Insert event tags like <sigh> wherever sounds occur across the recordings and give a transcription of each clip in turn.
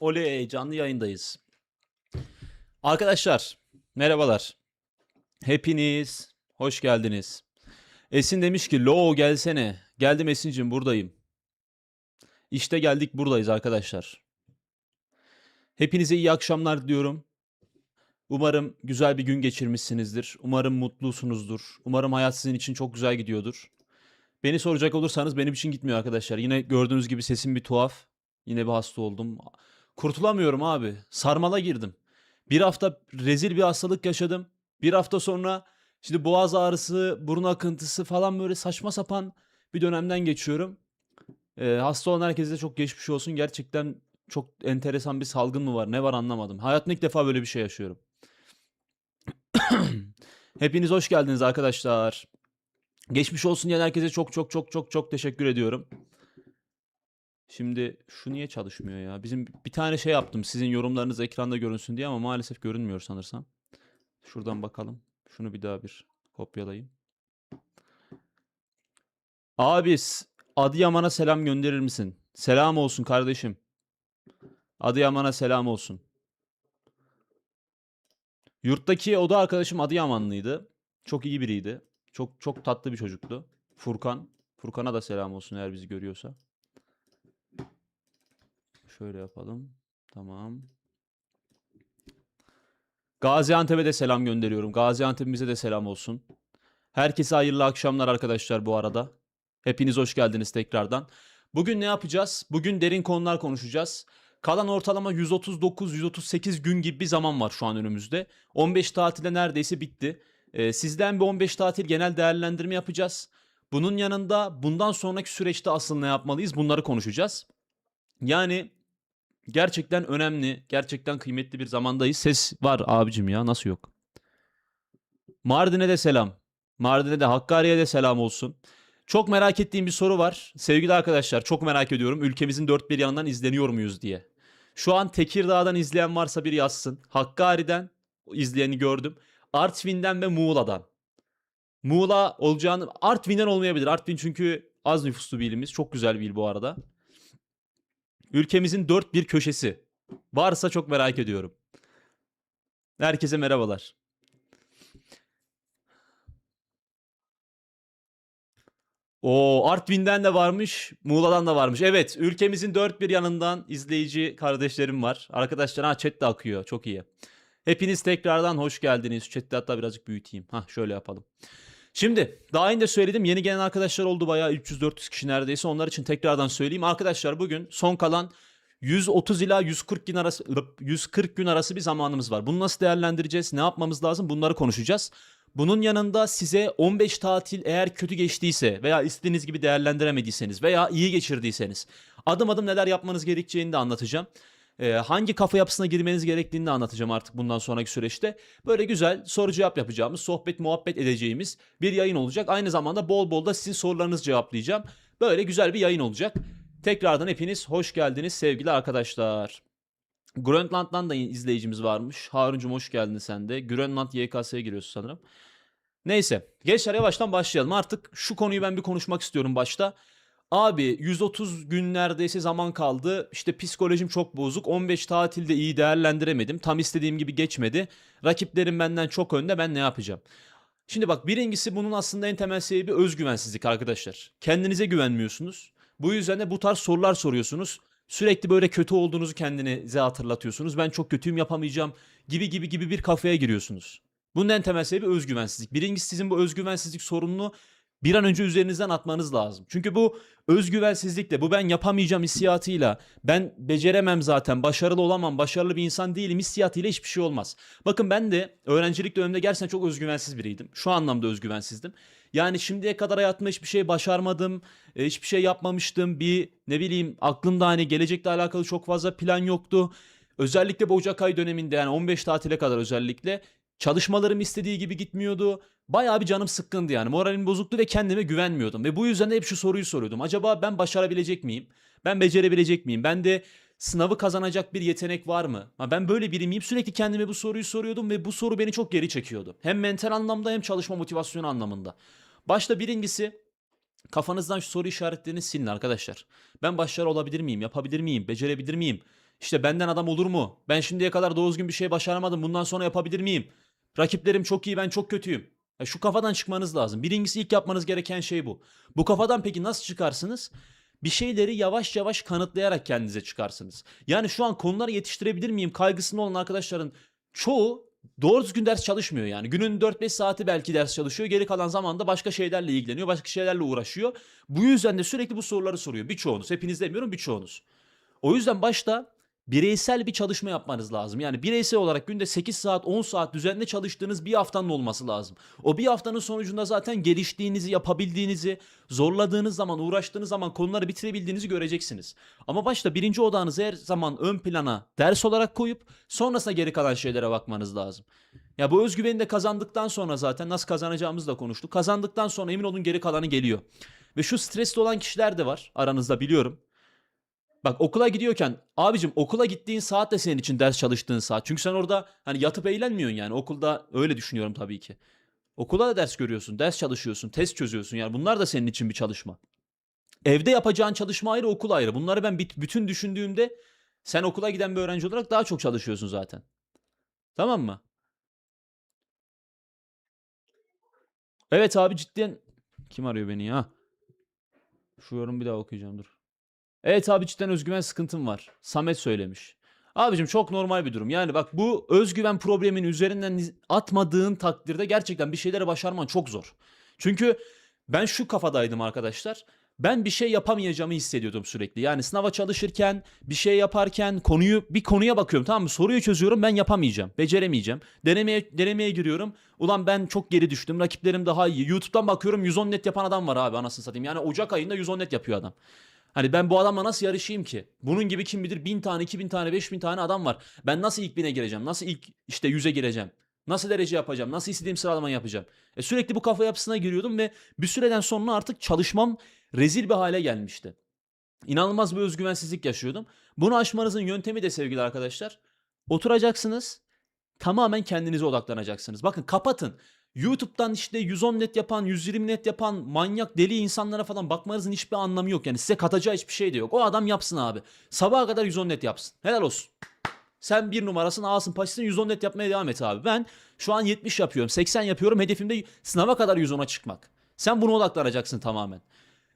Oley canlı yayındayız. Arkadaşlar merhabalar. Hepiniz hoş geldiniz. Esin demiş ki Lo gelsene. Geldim Esin'cim buradayım. İşte geldik buradayız arkadaşlar. Hepinize iyi akşamlar diliyorum. Umarım güzel bir gün geçirmişsinizdir. Umarım mutlusunuzdur. Umarım hayat sizin için çok güzel gidiyordur. Beni soracak olursanız benim için gitmiyor arkadaşlar. Yine gördüğünüz gibi sesim bir tuhaf. Yine bir hasta oldum. Kurtulamıyorum abi. Sarmala girdim. Bir hafta rezil bir hastalık yaşadım. Bir hafta sonra şimdi boğaz ağrısı, burun akıntısı falan böyle saçma sapan bir dönemden geçiyorum. Ee, hasta olan herkese çok geçmiş olsun. Gerçekten çok enteresan bir salgın mı var? Ne var anlamadım. Hayatımda ilk defa böyle bir şey yaşıyorum. <clears throat> Hepiniz hoş geldiniz arkadaşlar. Geçmiş olsun diyen herkese çok çok çok çok çok teşekkür ediyorum. Şimdi şu niye çalışmıyor ya? Bizim bir tane şey yaptım sizin yorumlarınız ekranda görünsün diye ama maalesef görünmüyor sanırsam. Şuradan bakalım. Şunu bir daha bir kopyalayayım. Abi Adıyaman'a selam gönderir misin? Selam olsun kardeşim. Adıyaman'a selam olsun. Yurttaki oda arkadaşım Adıyamanlıydı. Çok iyi biriydi. Çok çok tatlı bir çocuktu. Furkan. Furkan'a da selam olsun eğer bizi görüyorsa. Şöyle yapalım. Tamam. Gaziantep'e de selam gönderiyorum. Gaziantep'imize de selam olsun. Herkese hayırlı akşamlar arkadaşlar bu arada. Hepiniz hoş geldiniz tekrardan. Bugün ne yapacağız? Bugün derin konular konuşacağız. Kalan ortalama 139-138 gün gibi bir zaman var şu an önümüzde. 15 tatile neredeyse bitti. Ee, sizden bir 15 tatil genel değerlendirme yapacağız. Bunun yanında bundan sonraki süreçte asıl ne yapmalıyız bunları konuşacağız. Yani gerçekten önemli, gerçekten kıymetli bir zamandayız. Ses var abicim ya nasıl yok? Mardin'e de selam. Mardin'e de Hakkari'ye de selam olsun. Çok merak ettiğim bir soru var. Sevgili arkadaşlar çok merak ediyorum. Ülkemizin dört bir yanından izleniyor muyuz diye. Şu an Tekirdağ'dan izleyen varsa bir yazsın. Hakkari'den izleyeni gördüm. Artvin'den ve Muğla'dan. Muğla olacağını... Artvin'den olmayabilir. Artvin çünkü az nüfuslu bir ilimiz. Çok güzel bir il bu arada. Ülkemizin dört bir köşesi. Varsa çok merak ediyorum. Herkese merhabalar. O Artvin'den de varmış, Muğla'dan da varmış. Evet, ülkemizin dört bir yanından izleyici kardeşlerim var. Arkadaşlar ha chat de akıyor. Çok iyi. Hepiniz tekrardan hoş geldiniz. Chat'te hatta birazcık büyüteyim. Ha şöyle yapalım. Şimdi daha önce söyledim yeni gelen arkadaşlar oldu bayağı 300-400 kişi neredeyse onlar için tekrardan söyleyeyim. Arkadaşlar bugün son kalan 130 ila 140 gün arası 140 gün arası bir zamanımız var. Bunu nasıl değerlendireceğiz? Ne yapmamız lazım? Bunları konuşacağız. Bunun yanında size 15 tatil eğer kötü geçtiyse veya istediğiniz gibi değerlendiremediyseniz veya iyi geçirdiyseniz adım adım neler yapmanız gerekeceğini de anlatacağım. Ee, hangi kafa yapısına girmeniz gerektiğini de anlatacağım artık bundan sonraki süreçte. Böyle güzel soru cevap yapacağımız, sohbet muhabbet edeceğimiz bir yayın olacak. Aynı zamanda bol bol da sizin sorularınızı cevaplayacağım. Böyle güzel bir yayın olacak. Tekrardan hepiniz hoş geldiniz sevgili arkadaşlar. Grönland'dan da izleyicimiz varmış. Harun'cum hoş geldin sen de. Grönland YKS'ye giriyorsun sanırım. Neyse. Gençler yavaştan başlayalım. Artık şu konuyu ben bir konuşmak istiyorum başta. Abi 130 gün neredeyse zaman kaldı. İşte psikolojim çok bozuk. 15 tatilde iyi değerlendiremedim. Tam istediğim gibi geçmedi. Rakiplerim benden çok önde. Ben ne yapacağım? Şimdi bak birincisi bunun aslında en temel sebebi özgüvensizlik arkadaşlar. Kendinize güvenmiyorsunuz. Bu yüzden de bu tarz sorular soruyorsunuz. Sürekli böyle kötü olduğunuzu kendinize hatırlatıyorsunuz. Ben çok kötüyüm yapamayacağım gibi gibi gibi bir kafaya giriyorsunuz. Bunun en temel sebebi özgüvensizlik. Birincisi sizin bu özgüvensizlik sorununu bir an önce üzerinizden atmanız lazım. Çünkü bu özgüvensizlikle, bu ben yapamayacağım hissiyatıyla, ben beceremem zaten, başarılı olamam, başarılı bir insan değilim hissiyatıyla hiçbir şey olmaz. Bakın ben de öğrencilik döneminde gerçekten çok özgüvensiz biriydim. Şu anlamda özgüvensizdim. Yani şimdiye kadar hayatımda hiçbir şey başarmadım, e, hiçbir şey yapmamıştım. Bir ne bileyim aklımda hani gelecekle alakalı çok fazla plan yoktu. Özellikle bu Ocak ayı döneminde yani 15 tatile kadar özellikle çalışmalarım istediği gibi gitmiyordu. Bayağı bir canım sıkkındı yani. Moralim bozuktu ve kendime güvenmiyordum. Ve bu yüzden de hep şu soruyu soruyordum. Acaba ben başarabilecek miyim? Ben becerebilecek miyim? Bende sınavı kazanacak bir yetenek var mı? Ben böyle biri miyim? Sürekli kendime bu soruyu soruyordum ve bu soru beni çok geri çekiyordu. Hem mental anlamda hem çalışma motivasyonu anlamında. Başta birincisi kafanızdan şu soru işaretlerini silin arkadaşlar. Ben başarılı olabilir miyim? Yapabilir miyim? Becerebilir miyim? İşte benden adam olur mu? Ben şimdiye kadar doğru düzgün bir şey başaramadım. Bundan sonra yapabilir miyim? Rakiplerim çok iyi, ben çok kötüyüm. Ya şu kafadan çıkmanız lazım. Birincisi ilk yapmanız gereken şey bu. Bu kafadan peki nasıl çıkarsınız? Bir şeyleri yavaş yavaş kanıtlayarak kendinize çıkarsınız. Yani şu an konuları yetiştirebilir miyim kaygısında olan arkadaşların çoğu doğru düzgün ders çalışmıyor yani. Günün 4-5 saati belki ders çalışıyor. Geri kalan zamanda başka şeylerle ilgileniyor. Başka şeylerle uğraşıyor. Bu yüzden de sürekli bu soruları soruyor. Birçoğunuz. Hepiniz demiyorum birçoğunuz. O yüzden başta bireysel bir çalışma yapmanız lazım. Yani bireysel olarak günde 8 saat 10 saat düzenli çalıştığınız bir haftanın olması lazım. O bir haftanın sonucunda zaten geliştiğinizi, yapabildiğinizi, zorladığınız zaman, uğraştığınız zaman konuları bitirebildiğinizi göreceksiniz. Ama başta birinci odağınızı her zaman ön plana ders olarak koyup sonrasında geri kalan şeylere bakmanız lazım. Ya bu özgüveni de kazandıktan sonra zaten nasıl kazanacağımızı da konuştuk. Kazandıktan sonra emin olun geri kalanı geliyor. Ve şu stresli olan kişiler de var aranızda biliyorum. Bak okula gidiyorken abicim okula gittiğin saat de senin için ders çalıştığın saat. Çünkü sen orada hani yatıp eğlenmiyorsun yani. Okulda öyle düşünüyorum tabii ki. Okula da ders görüyorsun, ders çalışıyorsun, test çözüyorsun yani. Bunlar da senin için bir çalışma. Evde yapacağın çalışma ayrı, okul ayrı. Bunları ben bütün düşündüğümde sen okula giden bir öğrenci olarak daha çok çalışıyorsun zaten. Tamam mı? Evet abi cidden kim arıyor beni ya? Şu yorum bir daha okuyacağım dur. Evet abi cidden özgüven sıkıntım var. Samet söylemiş. Abicim çok normal bir durum. Yani bak bu özgüven problemini üzerinden atmadığın takdirde gerçekten bir şeyleri başarman çok zor. Çünkü ben şu kafadaydım arkadaşlar. Ben bir şey yapamayacağımı hissediyordum sürekli. Yani sınava çalışırken, bir şey yaparken konuyu bir konuya bakıyorum tamam mı? Soruyu çözüyorum ben yapamayacağım, beceremeyeceğim. Denemeye denemeye giriyorum. Ulan ben çok geri düştüm. Rakiplerim daha iyi. YouTube'dan bakıyorum 110 net yapan adam var abi anasını satayım. Yani Ocak ayında 110 net yapıyor adam. Hani ben bu adamla nasıl yarışayım ki? Bunun gibi kim bilir bin tane, iki bin tane, beş bin tane adam var. Ben nasıl ilk bine gireceğim? Nasıl ilk işte yüze gireceğim? Nasıl derece yapacağım? Nasıl istediğim sıralamayı yapacağım? E sürekli bu kafa yapısına giriyordum ve bir süreden sonra artık çalışmam rezil bir hale gelmişti. İnanılmaz bir özgüvensizlik yaşıyordum. Bunu aşmanızın yöntemi de sevgili arkadaşlar. Oturacaksınız. Tamamen kendinize odaklanacaksınız. Bakın kapatın. YouTube'dan işte 110 net yapan, 120 net yapan manyak deli insanlara falan bakmanızın hiçbir anlamı yok. Yani size katacağı hiçbir şey de yok. O adam yapsın abi. Sabaha kadar 110 net yapsın. Helal olsun. Sen bir numarasın ağasın paşasın 110 net yapmaya devam et abi. Ben şu an 70 yapıyorum 80 yapıyorum hedefim de sınava kadar 110'a çıkmak. Sen buna odaklanacaksın tamamen.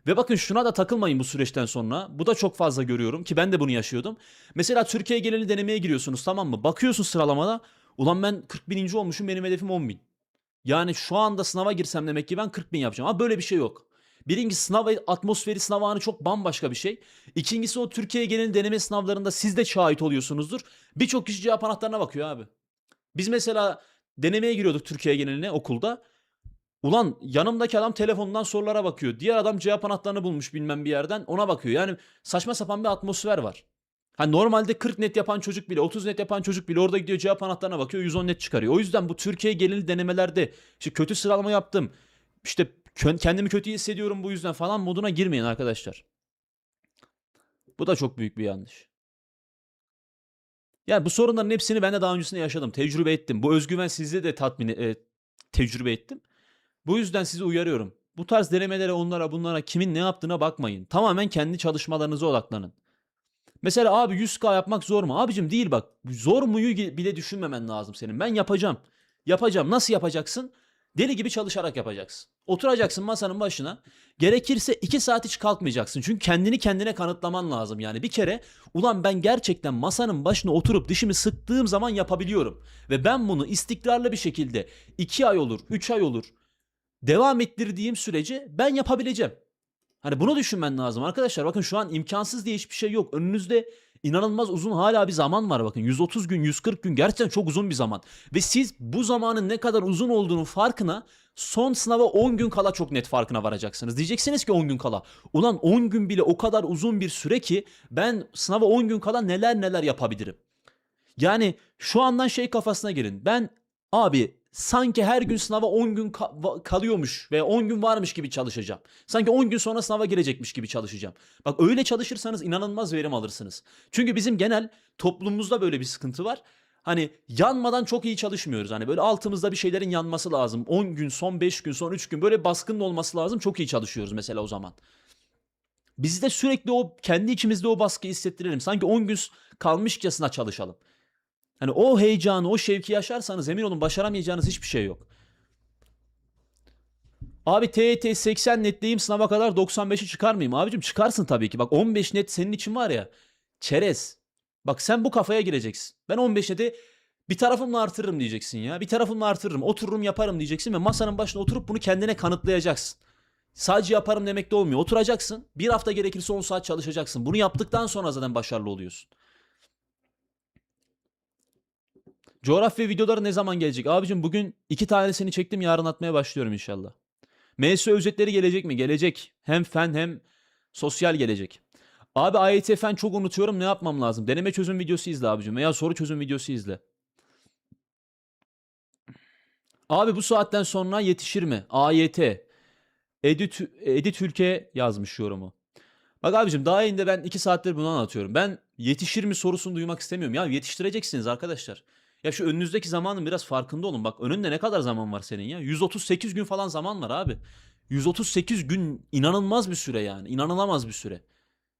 Ve bakın şuna da takılmayın bu süreçten sonra. Bu da çok fazla görüyorum ki ben de bunu yaşıyordum. Mesela Türkiye geneli denemeye giriyorsunuz tamam mı? Bakıyorsun sıralamada. Ulan ben 40 bininci olmuşum benim hedefim 10 bin. Yani şu anda sınava girsem demek ki ben 40 bin yapacağım. Ama böyle bir şey yok. Birincisi sınav atmosferi sınav anı çok bambaşka bir şey. İkincisi o Türkiye genel deneme sınavlarında siz de şahit oluyorsunuzdur. Birçok kişi cevap anahtarına bakıyor abi. Biz mesela denemeye giriyorduk Türkiye geneline okulda. Ulan yanımdaki adam telefonundan sorulara bakıyor. Diğer adam cevap anahtarını bulmuş bilmem bir yerden ona bakıyor. Yani saçma sapan bir atmosfer var. Hani normalde 40 net yapan çocuk bile 30 net yapan çocuk bile orada gidiyor cevap anahtarına bakıyor 110 net çıkarıyor. O yüzden bu Türkiye genel denemelerde işte kötü sıralama yaptım. İşte kendimi kötü hissediyorum bu yüzden falan moduna girmeyin arkadaşlar. Bu da çok büyük bir yanlış. Yani bu sorunların hepsini ben de daha öncesinde yaşadım. Tecrübe ettim. Bu özgüven sizde de tatmin e, tecrübe ettim. Bu yüzden sizi uyarıyorum. Bu tarz denemelere, onlara, bunlara kimin ne yaptığına bakmayın. Tamamen kendi çalışmalarınıza odaklanın. Mesela abi 100k yapmak zor mu? Abicim değil bak. Zor muyu bile düşünmemen lazım senin. Ben yapacağım. Yapacağım. Nasıl yapacaksın? Deli gibi çalışarak yapacaksın. Oturacaksın masanın başına. Gerekirse 2 saat hiç kalkmayacaksın. Çünkü kendini kendine kanıtlaman lazım. Yani bir kere ulan ben gerçekten masanın başına oturup dişimi sıktığım zaman yapabiliyorum. Ve ben bunu istikrarlı bir şekilde 2 ay olur, 3 ay olur devam ettirdiğim sürece ben yapabileceğim. Hani bunu düşünmen lazım arkadaşlar. Bakın şu an imkansız diye hiçbir şey yok. Önünüzde inanılmaz uzun hala bir zaman var bakın. 130 gün, 140 gün gerçekten çok uzun bir zaman. Ve siz bu zamanın ne kadar uzun olduğunu farkına son sınava 10 gün kala çok net farkına varacaksınız. Diyeceksiniz ki 10 gün kala. Ulan 10 gün bile o kadar uzun bir süre ki ben sınava 10 gün kala neler neler yapabilirim. Yani şu andan şey kafasına girin. Ben abi sanki her gün sınava 10 gün ka- kalıyormuş veya 10 gün varmış gibi çalışacağım. Sanki 10 gün sonra sınava girecekmiş gibi çalışacağım. Bak öyle çalışırsanız inanılmaz verim alırsınız. Çünkü bizim genel toplumumuzda böyle bir sıkıntı var. Hani yanmadan çok iyi çalışmıyoruz. Hani böyle altımızda bir şeylerin yanması lazım. 10 gün, son 5 gün, son 3 gün böyle baskının olması lazım. Çok iyi çalışıyoruz mesela o zaman. Biz de sürekli o kendi içimizde o baskıyı hissettirelim. Sanki 10 gün kalmışçasına çalışalım. Hani o heyecanı, o şevki yaşarsanız emin olun başaramayacağınız hiçbir şey yok. Abi TYT 80 netleyeyim sınava kadar 95'i çıkar mıyım? Abicim çıkarsın tabii ki. Bak 15 net senin için var ya çerez. Bak sen bu kafaya gireceksin. Ben 15 neti bir tarafımla artırırım diyeceksin ya. Bir tarafımla artırırım. Otururum yaparım diyeceksin ve masanın başına oturup bunu kendine kanıtlayacaksın. Sadece yaparım demek de olmuyor. Oturacaksın. Bir hafta gerekirse 10 saat çalışacaksın. Bunu yaptıktan sonra zaten başarılı oluyorsun. Coğrafya videoları ne zaman gelecek? Abicim bugün iki tanesini çektim. Yarın atmaya başlıyorum inşallah. MS özetleri gelecek mi? Gelecek. Hem fen hem sosyal gelecek. Abi AYT fen çok unutuyorum. Ne yapmam lazım? Deneme çözüm videosu izle abicim. Veya soru çözüm videosu izle. Abi bu saatten sonra yetişir mi? AYT. Edit, Edit Ülke yazmış yorumu. Bak abicim daha yayında ben 2 saattir bunu anlatıyorum. Ben yetişir mi sorusunu duymak istemiyorum. Ya yetiştireceksiniz arkadaşlar. Ya şu önünüzdeki zamanın biraz farkında olun. Bak önünde ne kadar zaman var senin ya? 138 gün falan zaman var abi. 138 gün inanılmaz bir süre yani. İnanılamaz bir süre.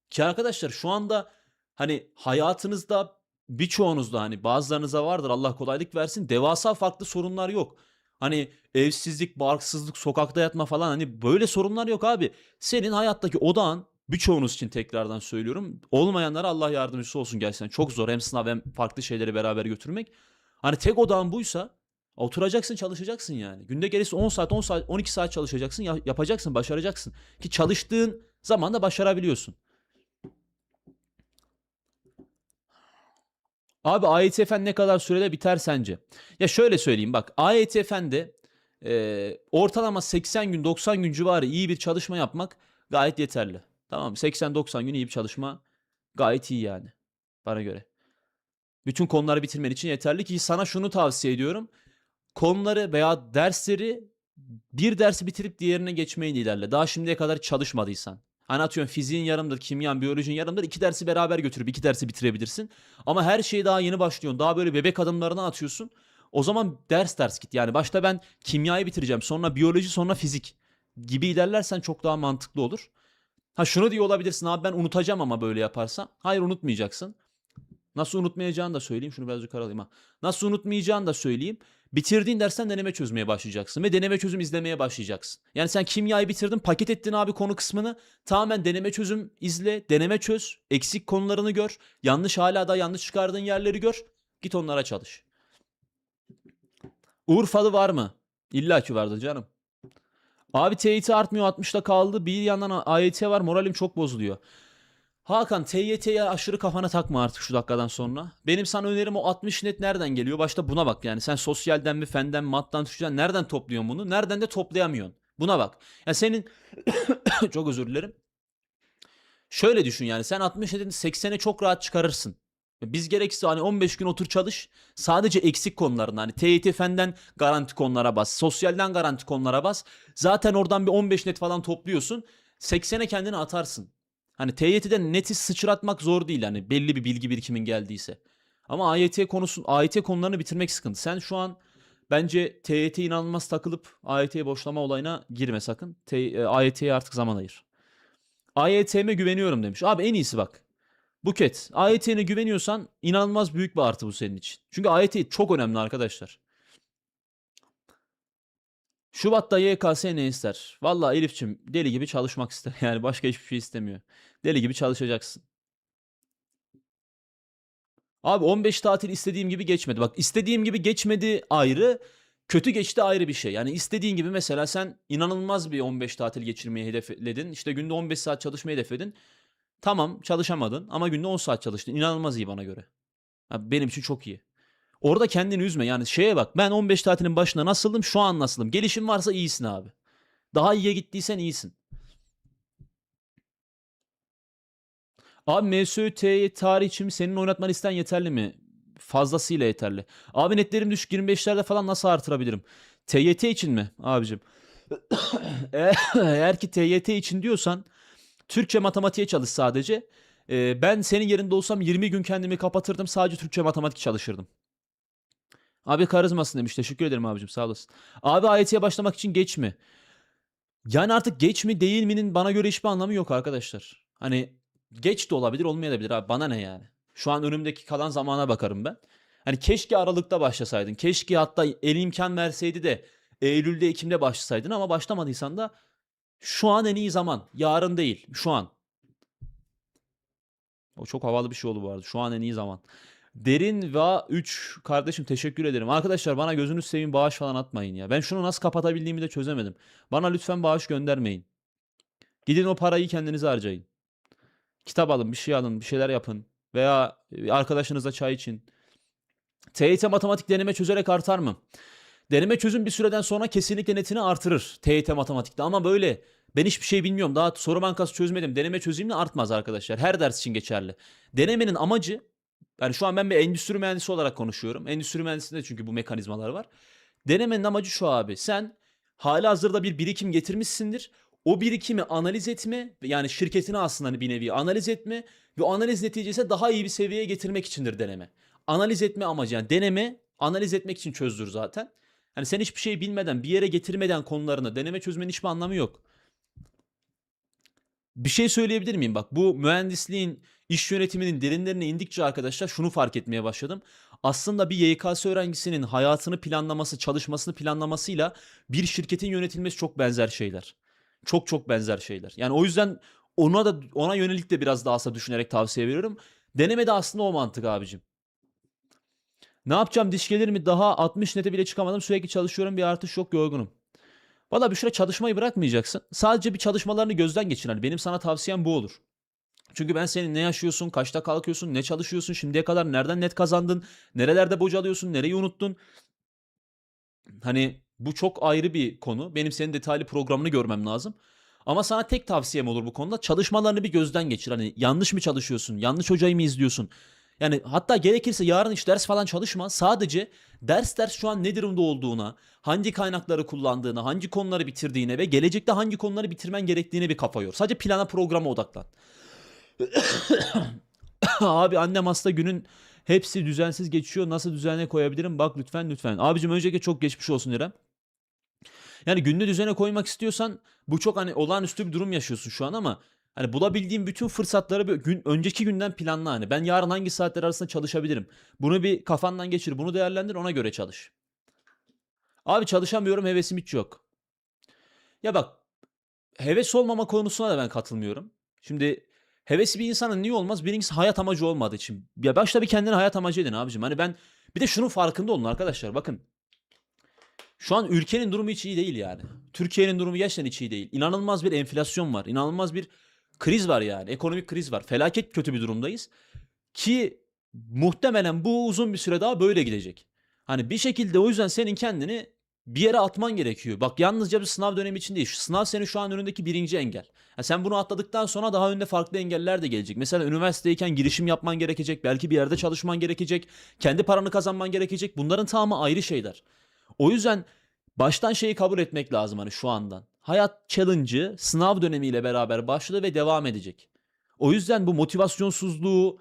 Ki arkadaşlar şu anda hani hayatınızda birçoğunuzda hani bazılarınıza vardır Allah kolaylık versin. Devasa farklı sorunlar yok. Hani evsizlik, barksızlık, sokakta yatma falan hani böyle sorunlar yok abi. Senin hayattaki odağın birçoğunuz için tekrardan söylüyorum. Olmayanlara Allah yardımcısı olsun gerçekten. Çok zor hem sınav hem farklı şeyleri beraber götürmek. Hani tek odağın buysa oturacaksın çalışacaksın yani. Günde gerisi 10 saat 10 saat 12 saat çalışacaksın ya- yapacaksın başaracaksın. Ki çalıştığın zaman da başarabiliyorsun. Abi AYT fen ne kadar sürede biter sence? Ya şöyle söyleyeyim bak AYT fende e, ortalama 80 gün 90 gün civarı iyi bir çalışma yapmak gayet yeterli. Tamam mı? 80-90 gün iyi bir çalışma gayet iyi yani bana göre. Bütün konuları bitirmen için yeterli ki sana şunu tavsiye ediyorum. Konuları veya dersleri bir dersi bitirip diğerine geçmeyin ilerle. Daha şimdiye kadar çalışmadıysan. Hani atıyorum fiziğin yarımdır, kimyan, biyolojin yarımdır. İki dersi beraber götürüp iki dersi bitirebilirsin. Ama her şeyi daha yeni başlıyorsun. Daha böyle bebek adımlarına atıyorsun. O zaman ders ders git. Yani başta ben kimyayı bitireceğim. Sonra biyoloji sonra fizik gibi ilerlersen çok daha mantıklı olur. Ha şunu diyor olabilirsin abi ben unutacağım ama böyle yaparsan. Hayır unutmayacaksın. Nasıl unutmayacağını da söyleyeyim. Şunu biraz yukarı alayım ha. Nasıl unutmayacağını da söyleyeyim. Bitirdiğin dersten deneme çözmeye başlayacaksın ve deneme çözüm izlemeye başlayacaksın. Yani sen kimyayı bitirdin, paket ettin abi konu kısmını. Tamamen deneme çözüm izle, deneme çöz, eksik konularını gör. Yanlış hala da yanlış çıkardığın yerleri gör. Git onlara çalış. Urfalı var mı? İlla ki vardır canım. Abi TYT artmıyor 60'ta kaldı. Bir yandan AYT var moralim çok bozuluyor. Hakan TYT'ye aşırı kafana takma artık şu dakikadan sonra. Benim sana önerim o 60 net nereden geliyor? Başta buna bak yani. Sen sosyalden mi, fenden mi, mattan, türkçeden nereden topluyorsun bunu? Nereden de toplayamıyorsun? Buna bak. Ya senin <coughs> çok özür dilerim. Şöyle düşün yani sen 60 netin 80'e çok rahat çıkarırsın. Biz gerekirse hani 15 gün otur çalış. Sadece eksik konularında hani TYT fenden garanti konulara bas. Sosyalden garanti konulara bas. Zaten oradan bir 15 net falan topluyorsun. 80'e kendini atarsın. Hani TYT'de neti sıçratmak zor değil hani belli bir bilgi birikimin geldiyse. Ama AYT konusu AYT konularını bitirmek sıkıntı. Sen şu an bence TYT inanılmaz takılıp AYT'ye boşlama olayına girme sakın. T- AYT'ye artık zaman ayır. AYT'me güveniyorum demiş. Abi en iyisi bak. Buket. AYT'ne güveniyorsan inanılmaz büyük bir artı bu senin için. Çünkü AYT çok önemli arkadaşlar. Şubat'ta YKS ne ister? Valla Elif'çim deli gibi çalışmak ister. <laughs> Yani başka hiçbir şey istemiyor. Deli gibi çalışacaksın. Abi 15 tatil istediğim gibi geçmedi. Bak istediğim gibi geçmedi ayrı. Kötü geçti ayrı bir şey. Yani istediğin gibi mesela sen inanılmaz bir 15 tatil geçirmeyi hedefledin. İşte günde 15 saat çalışmayı hedefledin. Tamam çalışamadın ama günde 10 saat çalıştın. İnanılmaz iyi bana göre. Benim için çok iyi. Orada kendini üzme. Yani şeye bak ben 15 tatilin başında nasıldım şu an nasılım. Gelişim varsa iyisin abi. Daha iyiye gittiysen iyisin. Abi MSÜT'yi tarih için senin oynatman isten yeterli mi? Fazlasıyla yeterli. Abi netlerim düşük 25'lerde falan nasıl artırabilirim? TYT için mi abicim? <coughs> Eğer ki TYT için diyorsan Türkçe matematiğe çalış sadece. Ee, ben senin yerinde olsam 20 gün kendimi kapatırdım sadece Türkçe matematik çalışırdım. Abi karizmasın demiş. Teşekkür ederim abicim sağ olasın. Abi AYT'ye başlamak için geç mi? Yani artık geç mi değil mi'nin bana göre hiçbir anlamı yok arkadaşlar. Hani geç de olabilir, olmayabilir abi. Bana ne yani? Şu an önümdeki kalan zamana bakarım ben. Hani keşke Aralık'ta başlasaydın. Keşke hatta el imkan verseydi de Eylül'de, Ekim'de başlasaydın ama başlamadıysan da şu an en iyi zaman. Yarın değil, şu an. O çok havalı bir şey oldu bu arada. Şu an en iyi zaman. Derin va 3 kardeşim teşekkür ederim. Arkadaşlar bana gözünüz seveyim bağış falan atmayın ya. Ben şunu nasıl kapatabildiğimi de çözemedim. Bana lütfen bağış göndermeyin. Gidin o parayı kendinize harcayın. Kitap alın, bir şey alın, bir şeyler yapın. Veya arkadaşınızla çay için. TYT matematik deneme çözerek artar mı? Deneme çözüm bir süreden sonra kesinlikle netini artırır TYT matematikte ama böyle ben hiçbir şey bilmiyorum. Daha soru bankası çözmedim. Deneme çözeyim de artmaz arkadaşlar. Her ders için geçerli. Denemenin amacı yani şu an ben bir endüstri mühendisi olarak konuşuyorum. Endüstri mühendisliğinde çünkü bu mekanizmalar var. Denemenin amacı şu abi. Sen hali hazırda bir birikim getirmişsindir. O birikimi analiz etme yani şirketini aslında hani bir nevi analiz etme ve analiz neticesi daha iyi bir seviyeye getirmek içindir deneme. Analiz etme amacı yani deneme analiz etmek için çözdür zaten. Hani sen hiçbir şey bilmeden bir yere getirmeden konularını deneme çözmenin hiçbir anlamı yok. Bir şey söyleyebilir miyim? Bak bu mühendisliğin iş yönetiminin derinlerine indikçe arkadaşlar şunu fark etmeye başladım. Aslında bir YKS öğrencisinin hayatını planlaması, çalışmasını planlamasıyla bir şirketin yönetilmesi çok benzer şeyler. Çok çok benzer şeyler. Yani o yüzden ona da ona yönelik de biraz daha asa düşünerek tavsiye veriyorum. Deneme de aslında o mantık abicim. Ne yapacağım diş gelir mi? Daha 60 nete bile çıkamadım. Sürekli çalışıyorum. Bir artış yok. Yorgunum. Valla bir süre çalışmayı bırakmayacaksın. Sadece bir çalışmalarını gözden geçir. Hani benim sana tavsiyem bu olur. Çünkü ben senin ne yaşıyorsun, kaçta kalkıyorsun, ne çalışıyorsun, şimdiye kadar nereden net kazandın, nerelerde bocalıyorsun, nereyi unuttun. Hani bu çok ayrı bir konu. Benim senin detaylı programını görmem lazım. Ama sana tek tavsiyem olur bu konuda. Çalışmalarını bir gözden geçir. Hani yanlış mı çalışıyorsun, yanlış hocayı mı izliyorsun? Yani hatta gerekirse yarın hiç ders falan çalışma. Sadece ders ders şu an ne durumda olduğuna, hangi kaynakları kullandığına, hangi konuları bitirdiğine ve gelecekte hangi konuları bitirmen gerektiğine bir kafa yor. Sadece plana programa odaklan. <coughs> Abi annem hasta günün hepsi düzensiz geçiyor. Nasıl düzene koyabilirim? Bak lütfen lütfen. Abicim öncelikle çok geçmiş olsun İrem. Yani günlüğü düzene koymak istiyorsan bu çok hani olağanüstü bir durum yaşıyorsun şu an ama hani bulabildiğin bütün fırsatları bir gün önceki günden planla hani. Ben yarın hangi saatler arasında çalışabilirim? Bunu bir kafandan geçir, bunu değerlendir, ona göre çalış. Abi çalışamıyorum, hevesim hiç yok. Ya bak heves olmama konusuna da ben katılmıyorum. Şimdi hevesi bir insanın niye olmaz? Birincisi hayat amacı olmadığı için. Ya başta bir kendine hayat amacı edin abicim. Hani ben bir de şunun farkında olun arkadaşlar. Bakın şu an ülkenin durumu hiç iyi değil yani. Türkiye'nin durumu gerçekten hiç iyi değil. İnanılmaz bir enflasyon var. İnanılmaz bir kriz var yani. Ekonomik kriz var. Felaket kötü bir durumdayız. Ki muhtemelen bu uzun bir süre daha böyle gidecek. Hani bir şekilde o yüzden senin kendini bir yere atman gerekiyor. Bak yalnızca bir sınav dönemi için değil. Sınav senin şu an önündeki birinci engel. Ha sen bunu atladıktan sonra daha önünde farklı engeller de gelecek. Mesela üniversiteyken girişim yapman gerekecek. Belki bir yerde çalışman gerekecek. Kendi paranı kazanman gerekecek. Bunların tamamı ayrı şeyler. O yüzden baştan şeyi kabul etmek lazım hani şu andan. Hayat challenge'ı sınav dönemiyle beraber başladı ve devam edecek. O yüzden bu motivasyonsuzluğu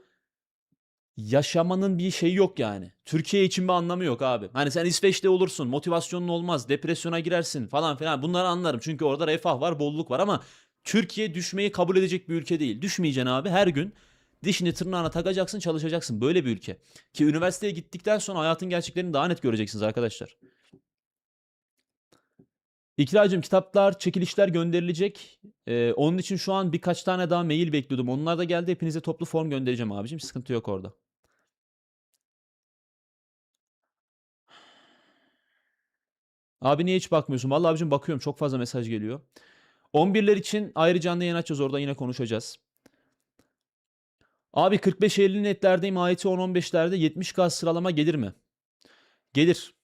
yaşamanın bir şeyi yok yani. Türkiye için bir anlamı yok abi. Hani sen İsveç'te olursun, motivasyonun olmaz, depresyona girersin falan filan. Bunları anlarım. Çünkü orada refah var, bolluk var ama Türkiye düşmeyi kabul edeceksin bir ülke değil. Düşmeyeceksin abi her gün. Dişini tırnağına takacaksın, çalışacaksın. Böyle bir ülke. Ki üniversiteye gittikten sonra hayatın gerçeklerini daha net göreceksiniz arkadaşlar. İkracım kitaplar, çekilişler gönderilecek. Ee, onun için şu an birkaç tane daha mail bekliyordum. Onlar da geldi. Hepinize toplu form göndereceğim abicim. Sıkıntı yok orada. Abi niye hiç bakmıyorsun? Vallahi abicim bakıyorum. Çok fazla mesaj geliyor. 11'ler için ayrı canlı yayın açacağız. Orada yine konuşacağız. Abi 45-50 netlerdeyim. AYT 10-15'lerde 70K sıralama gelir mi? Gelir.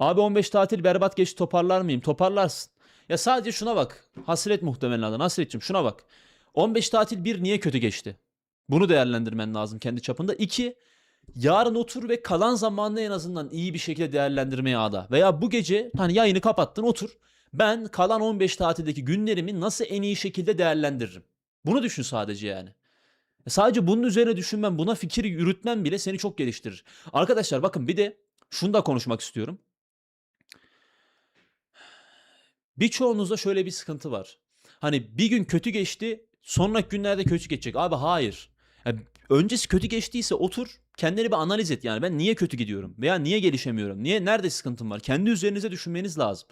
Abi 15 tatil berbat geçti toparlar mıyım? Toparlarsın. Ya sadece şuna bak. Hasret muhtemelen adın. Hasretçim şuna bak. 15 tatil bir niye kötü geçti? Bunu değerlendirmen lazım kendi çapında. İki, yarın otur ve kalan zamanını en azından iyi bir şekilde değerlendirmeye ada. Veya bu gece hani yayını kapattın otur. Ben kalan 15 tatildeki günlerimi nasıl en iyi şekilde değerlendiririm? Bunu düşün sadece yani. Sadece bunun üzerine düşünmem, buna fikir yürütmem bile seni çok geliştirir. Arkadaşlar bakın bir de şunu da konuşmak istiyorum. Birçoğunuzda şöyle bir sıkıntı var. Hani bir gün kötü geçti, sonraki günlerde kötü geçecek. Abi hayır. Yani öncesi kötü geçtiyse otur kendini bir analiz et yani ben niye kötü gidiyorum veya niye gelişemiyorum? Niye nerede sıkıntım var? Kendi üzerinize düşünmeniz lazım.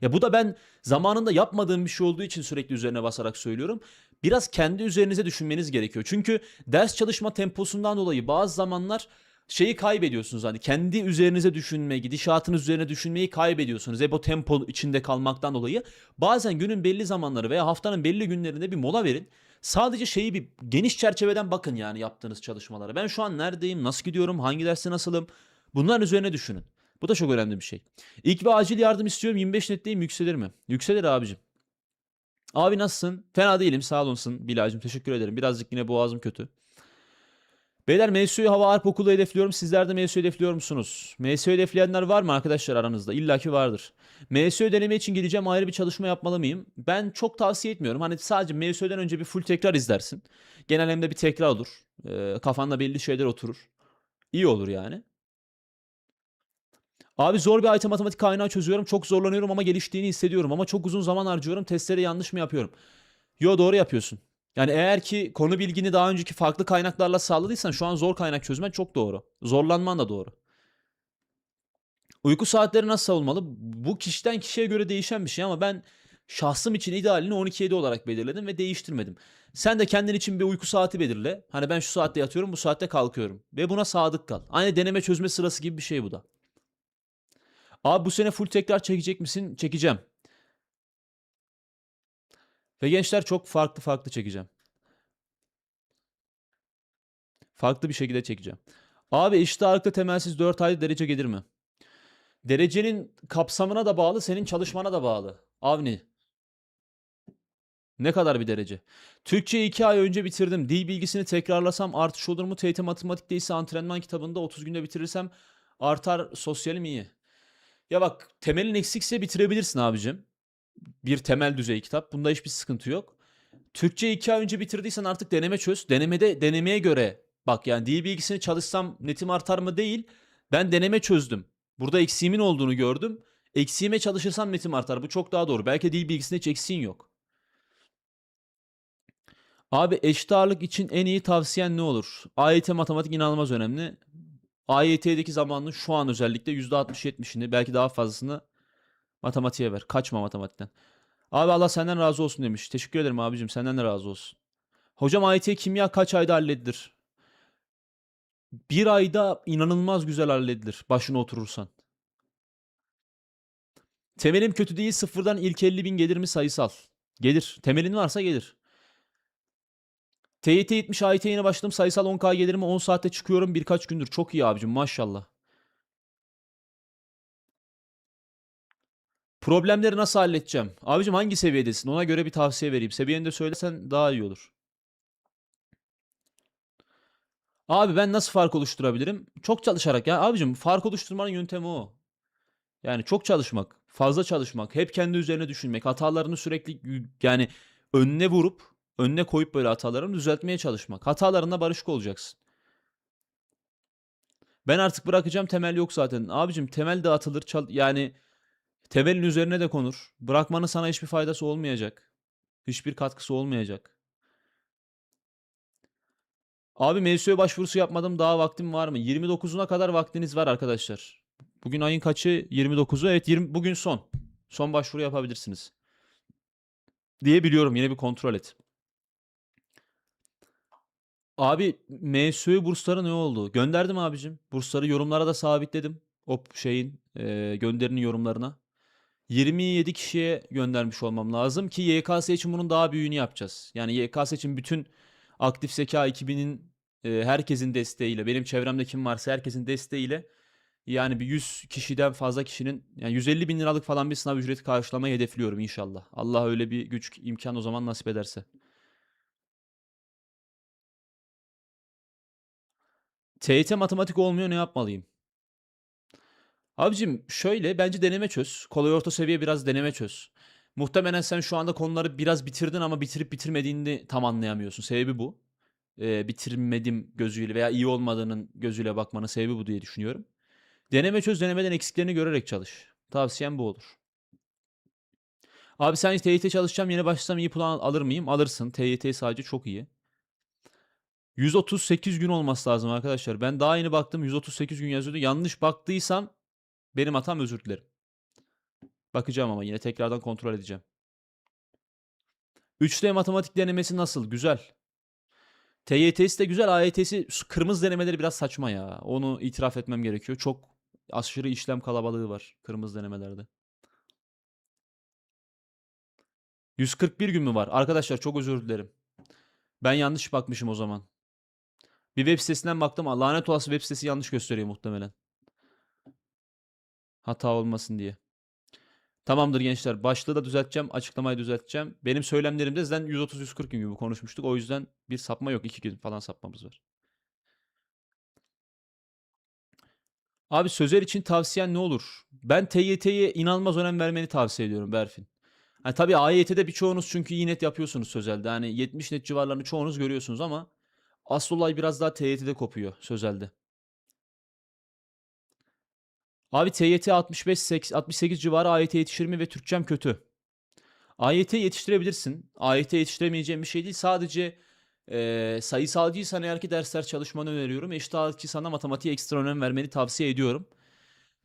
Ya bu da ben zamanında yapmadığım bir şey olduğu için sürekli üzerine basarak söylüyorum. Biraz kendi üzerinize düşünmeniz gerekiyor. Çünkü ders çalışma temposundan dolayı bazı zamanlar şeyi kaybediyorsunuz hani kendi üzerinize düşünme, gidişatınız üzerine düşünmeyi kaybediyorsunuz. Hep o tempo içinde kalmaktan dolayı. Bazen günün belli zamanları veya haftanın belli günlerinde bir mola verin. Sadece şeyi bir geniş çerçeveden bakın yani yaptığınız çalışmalara. Ben şu an neredeyim, nasıl gidiyorum, hangi derste nasılım? Bunların üzerine düşünün. Bu da çok önemli bir şey. İlk ve acil yardım istiyorum. 25 netteyim yükselir mi? Yükselir abicim. Abi nasılsın? Fena değilim sağ olunsun Bilal'cim teşekkür ederim. Birazcık yine boğazım kötü. Beyler MSU'yu Hava Harp Okulu hedefliyorum. Sizler de MSU hedefliyor musunuz? MSU hedefleyenler var mı arkadaşlar aranızda? İlla ki vardır. MSU deneme için gideceğim ayrı bir çalışma yapmalı mıyım? Ben çok tavsiye etmiyorum. Hani sadece MSU'den önce bir full tekrar izlersin. Genel hem de bir tekrar olur. Ee, kafanda belli şeyler oturur. İyi olur yani. Abi zor bir IT matematik kaynağı çözüyorum. Çok zorlanıyorum ama geliştiğini hissediyorum. Ama çok uzun zaman harcıyorum. Testleri yanlış mı yapıyorum? Yo doğru yapıyorsun. Yani eğer ki konu bilgini daha önceki farklı kaynaklarla sağladıysan şu an zor kaynak çözmen çok doğru. Zorlanman da doğru. Uyku saatleri nasıl olmalı? Bu kişiden kişiye göre değişen bir şey ama ben şahsım için idealini 12-7 olarak belirledim ve değiştirmedim. Sen de kendin için bir uyku saati belirle. Hani ben şu saatte yatıyorum, bu saatte kalkıyorum. Ve buna sadık kal. Aynı deneme çözme sırası gibi bir şey bu da. Abi bu sene full tekrar çekecek misin? Çekeceğim. Ve gençler çok farklı farklı çekeceğim. Farklı bir şekilde çekeceğim. Abi eşit ağırlıkta temelsiz 4 ayda derece gelir mi? Derecenin kapsamına da bağlı, senin çalışmana da bağlı. Avni. Ne kadar bir derece? Türkçe 2 ay önce bitirdim. Dil bilgisini tekrarlasam artış olur mu? TYT matematikte ise antrenman kitabında 30 günde bitirirsem artar sosyalim iyi. Ya bak temelin eksikse bitirebilirsin abicim. Bir temel düzey kitap. Bunda hiçbir sıkıntı yok. Türkçe 2 ay önce bitirdiysen artık deneme çöz. Denemede denemeye göre bak yani dil bilgisini çalışsam netim artar mı değil. Ben deneme çözdüm. Burada eksiğimin olduğunu gördüm. Eksiğime çalışırsam netim artar. Bu çok daha doğru. Belki dil bilgisinde hiç eksiğin yok. Abi eşit ağırlık için en iyi tavsiyen ne olur? AYT matematik inanılmaz önemli. AYT'deki zamanın şu an özellikle %60-70'ini belki daha fazlasını matematiğe ver. Kaçma matematikten. Abi Allah senden razı olsun demiş. Teşekkür ederim abicim. Senden de razı olsun. Hocam AYT kimya kaç ayda halledilir? Bir ayda inanılmaz güzel halledilir. Başına oturursan. Temelim kötü değil. Sıfırdan ilk 50 bin gelir mi sayısal? Gelir. Temelin varsa gelir. TYT 70 AYT yeni başladım. Sayısal 10K gelir mi? 10 saatte çıkıyorum birkaç gündür. Çok iyi abicim maşallah. Problemleri nasıl halledeceğim? Abicim hangi seviyedesin? Ona göre bir tavsiye vereyim. Seviyeni de söylesen daha iyi olur. Abi ben nasıl fark oluşturabilirim? Çok çalışarak ya. Abicim fark oluşturmanın yöntemi o. Yani çok çalışmak, fazla çalışmak, hep kendi üzerine düşünmek, hatalarını sürekli yani önüne vurup, önüne koyup böyle hatalarını düzeltmeye çalışmak. Hatalarında barışık olacaksın. Ben artık bırakacağım temel yok zaten. Abicim temel dağıtılır. Çal yani temelin üzerine de konur. Bırakmanın sana hiçbir faydası olmayacak. Hiçbir katkısı olmayacak. Abi MSÜ'ye başvurusu yapmadım. Daha vaktim var mı? 29'una kadar vaktiniz var arkadaşlar. Bugün ayın kaçı? 29'u. Evet 20, bugün son. Son başvuru yapabilirsiniz. Diye biliyorum. Yine bir kontrol et. Abi MSÜ bursları ne oldu? Gönderdim abicim. Bursları yorumlara da sabitledim. O şeyin e, gönderinin yorumlarına. 27 kişiye göndermiş olmam lazım ki YKS için bunun daha büyüğünü yapacağız. Yani YKS için bütün aktif zeka ekibinin e, herkesin desteğiyle, benim çevremde kim varsa herkesin desteğiyle yani bir 100 kişiden fazla kişinin yani 150 bin liralık falan bir sınav ücreti karşılamayı hedefliyorum inşallah. Allah öyle bir güç imkan o zaman nasip ederse. TYT matematik olmuyor ne yapmalıyım? Abicim şöyle bence deneme çöz. Kolay orta seviye biraz deneme çöz. Muhtemelen sen şu anda konuları biraz bitirdin ama bitirip bitirmediğini tam anlayamıyorsun. Sebebi bu. Ee, bitirmedim gözüyle veya iyi olmadığının gözüyle bakmanın sebebi bu diye düşünüyorum. Deneme çöz denemeden eksiklerini görerek çalış. Tavsiyem bu olur. Abi sen TYT çalışacağım yeni başlasam iyi puan alır mıyım? Alırsın. TYT sadece çok iyi. 138 gün olması lazım arkadaşlar. Ben daha yeni baktım 138 gün yazıyordu. Yanlış baktıysam benim hatam özür dilerim. Bakacağım ama yine tekrardan kontrol edeceğim. 3D matematik denemesi nasıl? Güzel. TYT'si de güzel. AYT'si kırmızı denemeleri biraz saçma ya. Onu itiraf etmem gerekiyor. Çok aşırı işlem kalabalığı var kırmızı denemelerde. 141 gün mü var? Arkadaşlar çok özür dilerim. Ben yanlış bakmışım o zaman. Bir web sitesinden baktım. Lanet olası web sitesi yanlış gösteriyor muhtemelen. Hata olmasın diye. Tamamdır gençler. Başlığı da düzelteceğim. Açıklamayı düzelteceğim. Benim söylemlerimde zaten 130-140 gün gibi konuşmuştuk. O yüzden bir sapma yok. 2 gün falan sapmamız var. Abi sözel için tavsiyen ne olur? Ben TYT'ye inanılmaz önem vermeni tavsiye ediyorum Berfin. Hani tabii AYT'de birçoğunuz çünkü iyi net yapıyorsunuz sözelde. Hani 70 net civarlarını çoğunuz görüyorsunuz ama asıl olay biraz daha TYT'de kopuyor sözelde. Abi TYT 65 seks- 68 civarı AYT yetişir mi ve Türkçem kötü. AYT yetiştirebilirsin. AYT yetiştiremeyeceğim bir şey değil. Sadece eee sayısalcıysan eğer ki dersler çalışmanı öneriyorum. Eşit ağırlıkçıysan da matematiğe ekstra önem vermeni tavsiye ediyorum.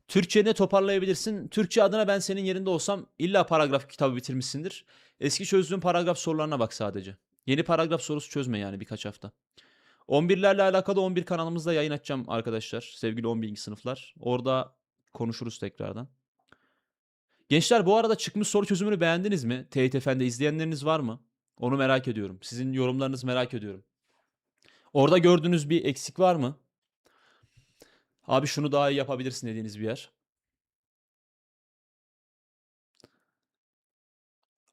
Türkçeni toparlayabilirsin. Türkçe adına ben senin yerinde olsam illa paragraf kitabı bitirmişsindir. Eski çözdüğün paragraf sorularına bak sadece. Yeni paragraf sorusu çözme yani birkaç hafta. 11'lerle alakalı 11 kanalımızda yayın açacağım arkadaşlar. Sevgili 11. sınıflar. Orada konuşuruz tekrardan. Gençler bu arada çıkmış soru çözümünü beğendiniz mi? TYT Fen'de izleyenleriniz var mı? Onu merak ediyorum. Sizin yorumlarınızı merak ediyorum. Orada gördüğünüz bir eksik var mı? Abi şunu daha iyi yapabilirsin dediğiniz bir yer.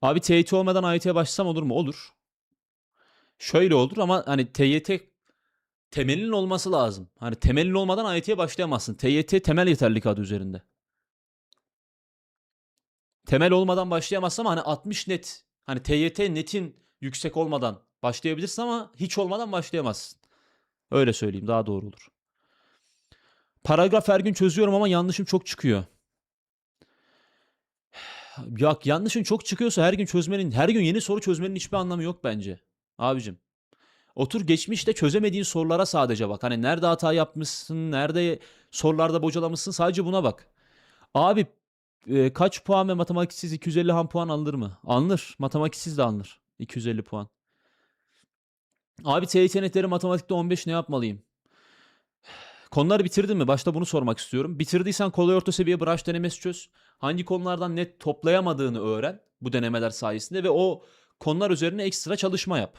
Abi TYT olmadan AYT'ye başlasam olur mu? Olur. Şöyle olur ama hani TYT temelin olması lazım. Hani temelin olmadan AYT'ye başlayamazsın. TYT temel yeterlilik adı üzerinde. Temel olmadan başlayamazsın ama hani 60 net. Hani TYT netin yüksek olmadan başlayabilirsin ama hiç olmadan başlayamazsın. Öyle söyleyeyim daha doğru olur. Paragraf her gün çözüyorum ama yanlışım çok çıkıyor. Ya yanlışın çok çıkıyorsa her gün çözmenin, her gün yeni soru çözmenin hiçbir anlamı yok bence. Abicim. Otur geçmişte çözemediğin sorulara sadece bak. Hani nerede hata yapmışsın, nerede sorularda bocalamışsın sadece buna bak. Abi e, kaç puan ve matematiksiz 250 ham puan alınır mı? Alınır. Matematiksiz de alınır. 250 puan. Abi TYT netleri matematikte 15 ne yapmalıyım? Konuları bitirdin mi? Başta bunu sormak istiyorum. Bitirdiysen kolay orta seviye branş denemesi çöz. Hangi konulardan net toplayamadığını öğren bu denemeler sayesinde ve o konular üzerine ekstra çalışma yap.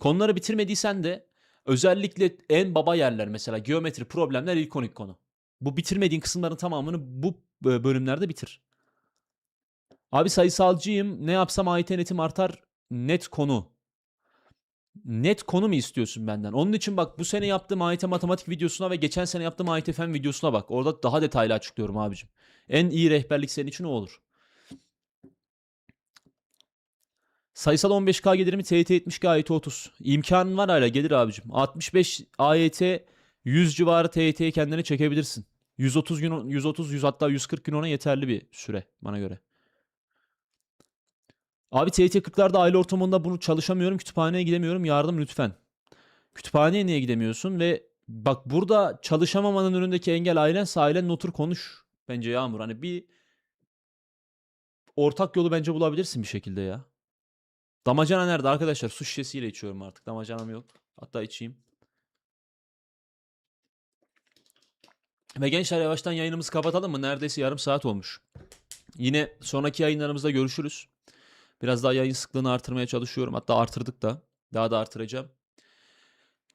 Konuları bitirmediysen de özellikle en baba yerler mesela geometri problemler ikonik konu. Bu bitirmediğin kısımların tamamını bu e, bölümlerde bitir. Abi sayısalcıyım. Ne yapsam AYT netim artar. Net konu. Net konu mu istiyorsun benden? Onun için bak bu sene yaptığım AYT matematik videosuna ve geçen sene yaptığım AYT fen videosuna bak. Orada daha detaylı açıklıyorum abicim. En iyi rehberlik senin için o olur. Sayısal 15K gelir mi? TYT 70K AYT 30. İmkanın var hala gelir abicim. 65 AYT 100 civarı TYT'ye kendini çekebilirsin. 130 gün 130 100 hatta 140 gün ona yeterli bir süre bana göre. Abi TYT 40'larda aile ortamında bunu çalışamıyorum. Kütüphaneye gidemiyorum. Yardım lütfen. Kütüphaneye niye gidemiyorsun ve bak burada çalışamamanın önündeki engel ailense ailenle otur konuş. Bence Yağmur hani bir ortak yolu bence bulabilirsin bir şekilde ya. Damacana nerede arkadaşlar? Su şişesiyle içiyorum artık. Damacanam yok. Hatta içeyim. Ve gençler yavaştan yayınımızı kapatalım mı? Neredeyse yarım saat olmuş. Yine sonraki yayınlarımızda görüşürüz. Biraz daha yayın sıklığını artırmaya çalışıyorum. Hatta artırdık da. Daha da artıracağım.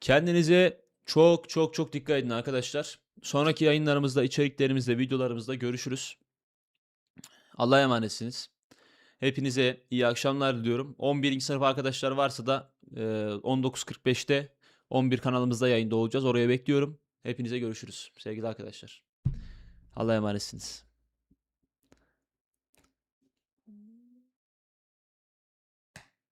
Kendinize çok çok çok dikkat edin arkadaşlar. Sonraki yayınlarımızda, içeriklerimizde, videolarımızda görüşürüz. Allah'a emanetsiniz. Hepinize iyi akşamlar diliyorum. 11. sınıf arkadaşlar varsa da e, 19.45'te 11 kanalımızda yayında olacağız. Oraya bekliyorum. Hepinize görüşürüz sevgili arkadaşlar. Allah'a emanetsiniz.